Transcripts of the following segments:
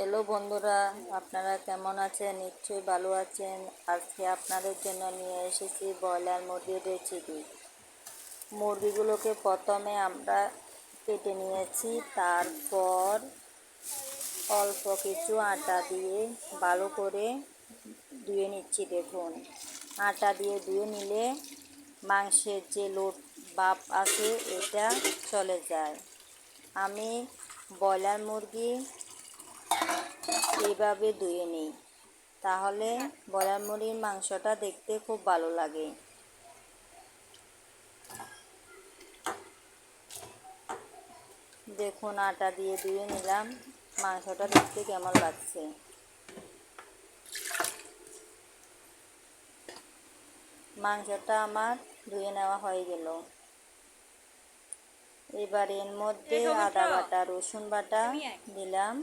Hello বন্ধুরা, আপনারা কেমন আছেন? নিশ্চয়ই ভালো আছেন। আজকে আপনাদের জন্য নিয়ে এসেছি ব্রয়লার মুরগির রেসিপি মুরগিগুলোকে প্রথমে আমরা কেটে নিয়েছি, তারপর অল্প কিছু আটা দিয়ে ভালো করে ধুয়ে নিচ্ছি, দেখুন। আটা দিয়ে ধুয়ে নিলে মাংসের যে লোট বাপ আছে, এটা চলে যায়। আমি ব্রয়লার মুরগি এইভাবে ধুয়ে নিই। তাহলে ব্রয়লার মুরগির মাংসটা দেখতে খুব ভালো লাগে। দেখুন আটা দিয়ে ধুয়ে নিলাম। মাংসটা দেখতে কেমন লাগছে। মাংসটা আমার ধুয়ে নেওয়া হয়ে গেল। এবার এর মধ্যে আদা বাটা রসুন বাটা দিলাম।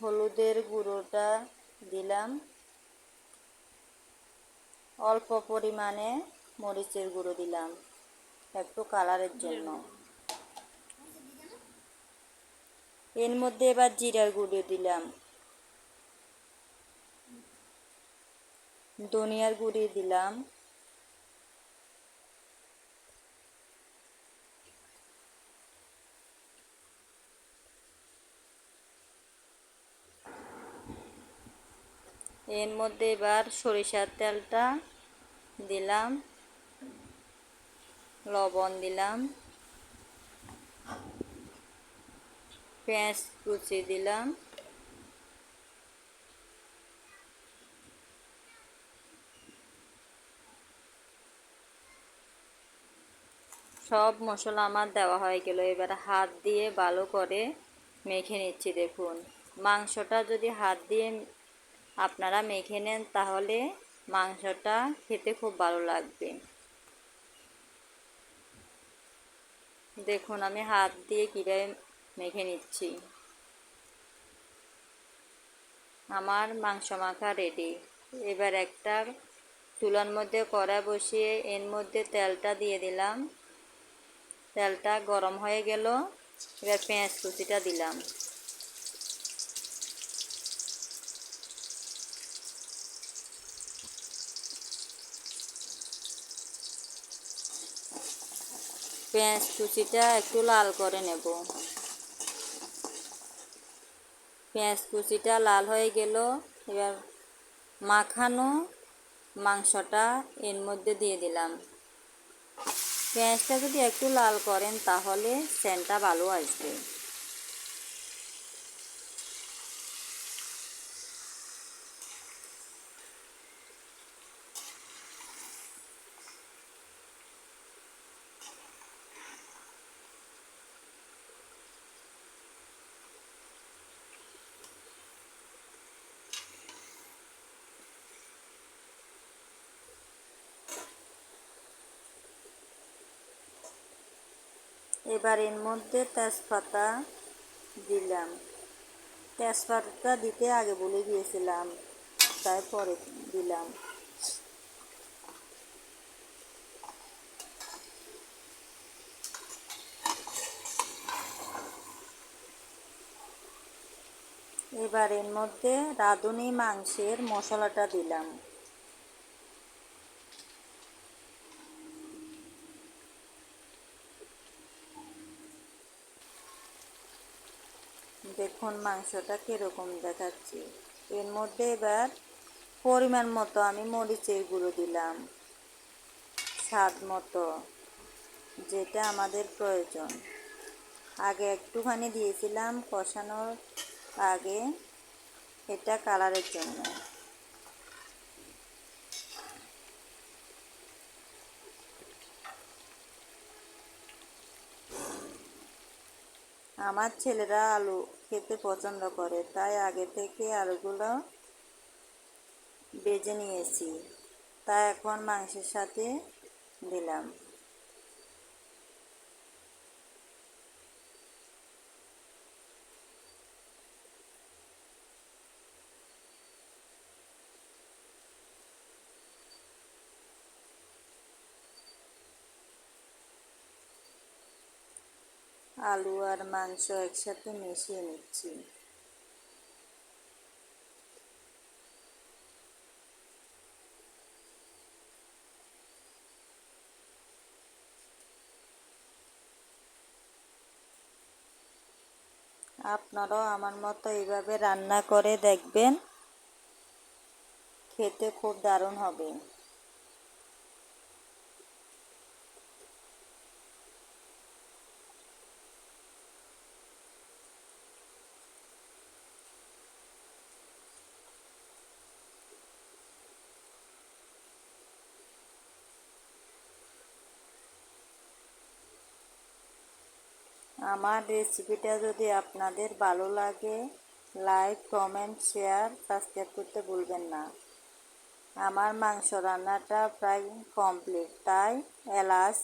হলুদের গুঁড়োটা দিলাম। অল্প পরিমাণে মরিচের গুঁড়ো দিলাম, একটু কালারের জন্য। এর মধ্যে এবার জিরার গুঁড়ো দিলাম। ধনিয়ার গুঁড়ি দিলাম। এর মধ্যে এবার সরিষার তেলটা দিলাম, লবণ দিলাম, পেঁয়াজ কুচি দিলাম, সব মশলা আমার দেওয়া হয়ে গেল। এবার হাত দিয়ে ভালো করে মেখে নিচ্ছি। দেখুন, মাংসটা যদি হাত দিয়ে আপনারা মেখে নেন তাহলে মাংসটা খেতে খুব ভালো লাগবে। দেখুন, আমি হাত দিয়ে কীভাবে মেখে নিচ্ছি। আমার মাংস মাখা রেডি এবার একটা চুলার মধ্যে কড়া বসিয়ে এর মধ্যে তেলটা দিয়ে দিলাম। তেলটা গরম হয়ে গেল। এবার পেঁয়াজ কুচিটা দিলাম। পেঁয়াজ কুচিটা একটু লাল করে নেব। পেঁয়াজ কুচিটা লাল হয়ে গেল। এবার মাখানো মাংসটা এর মধ্যে দিয়ে দিলাম। পেঁয়াজটা যদি একটু লাল করেন তাহলে সেন্টটা ভালো আসবে। এবার এর মধ্যে তেজপাতা দিলাম। তেজপাতাটা দিতে আগে বলে গিয়েছিলাম তারপরে দিলাম। এবার এর মধ্যে রাঁধুনি মাংসের মশলাটা দিলাম। দেখুন মাংসটা কীরকম দেখাচ্ছি। এর মধ্যে এবার পরিমাণ মতো আমি মরিচের গুঁড়ো দিলাম, স্বাদ মতো, যেটা আমাদের প্রয়োজন। আগে একটুখানি দিয়েছিলাম কষানোর আগে এটা কালারের জন্য। আমার ছেলেরা আলু খেতে পছন্দ করে তাই আগে থেকে আলুগুলো বেজে নিয়েছি। তা এখন মাংসের সাথে দিলাম। আলু আর মাংস একসাথে মিশিয়ে নিচ্ছি। আপনারাও আমার মতো এইভাবে রান্না করে দেখবেন, খেতে খুব দারুণ হবে। আমার রেসিপিটা যদি আপনাদের ভালো লাগে লাইক কমেন্ট শেয়ার সাবস্ক্রাইব করতে ভুলবেন না। আমার মাংস রান্নাটা প্রায় কমপ্লিট তাই এলাচ,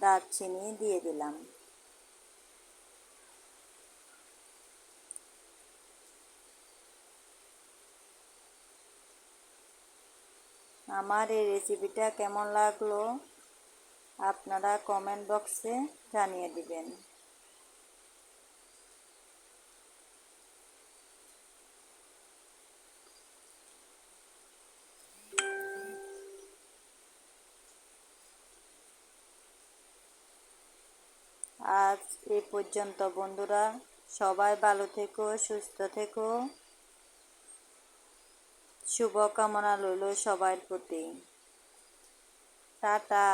দারচিনি দিয়ে দিলাম। আমার এই রেসিপিটা কেমন লাগল, আপনারা কমেন্ট বক্সে জানিয়ে দিবেন। আজ এ পর্যন্ত বন্ধুরা। সবাই ভালো থেকো সুস্থ থেকো। শুভকামনা রইল সবার প্রতি। টাটা।